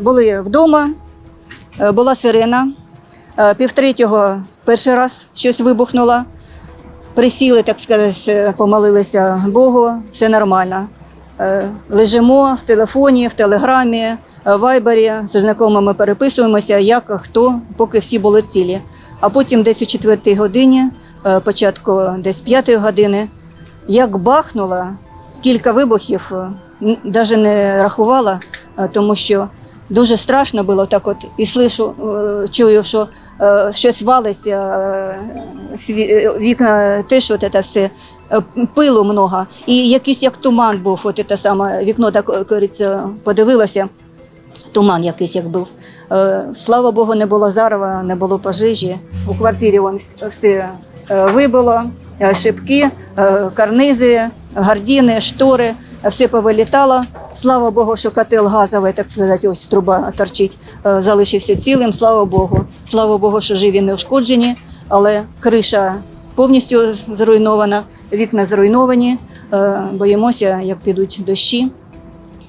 були вдома, е, була сирена. Е, Півтретього перший раз щось вибухнуло. Присіли, так сказати, помолилися Богу, все нормально. Е, Лежимо в телефоні, в телеграмі, е, в вайбері, зі знайомими переписуємося, як хто, поки всі були цілі. А потім десь о четвертій годині, е, початку десь п'ятої години, як бахнуло, кілька вибухів, навіть не рахувала, е, тому що дуже страшно було так от і слышу, е, чую, що е, щось валиться, е, вікна теж от це все, пилу много. І якийсь як туман був, от це саме вікно так кажеться, подивилося. Туман якийсь як був. Слава Богу, не було зарва, не було пожежі. У квартирі вон все вибило, шибки, карнизи, гардіни, штори, все повилітало. Слава Богу, що котел газовий, так сказати, ось труба торчить, е, залишився цілим. Слава Богу. Слава Богу, що живі не ушкоджені, але криша повністю зруйнована, вікна зруйновані. Е, Боїмося, як підуть дощі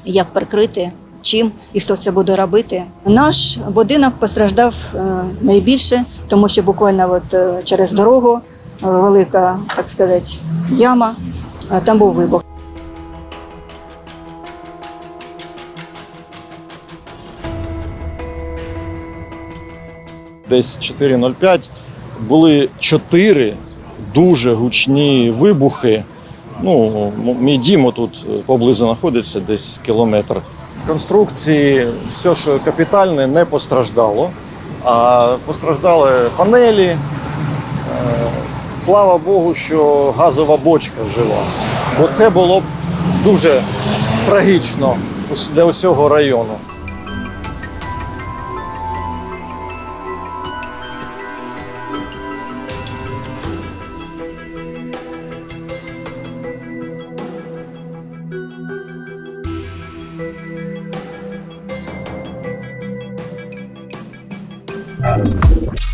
як прикрити, чим і хто це буде робити. Наш будинок постраждав е, найбільше, тому що буквально от, через дорогу велика, так сказати, яма, там був вибух. Десь 4.05 були чотири дуже гучні вибухи. Ну, мій дім тут поблизу знаходиться, десь кілометр. Конструкції, все, що капітальне, не постраждало. А постраждали панелі. Е, Слава Богу, що газова бочка жива. Бо це було б дуже трагічно для усього району. Africa.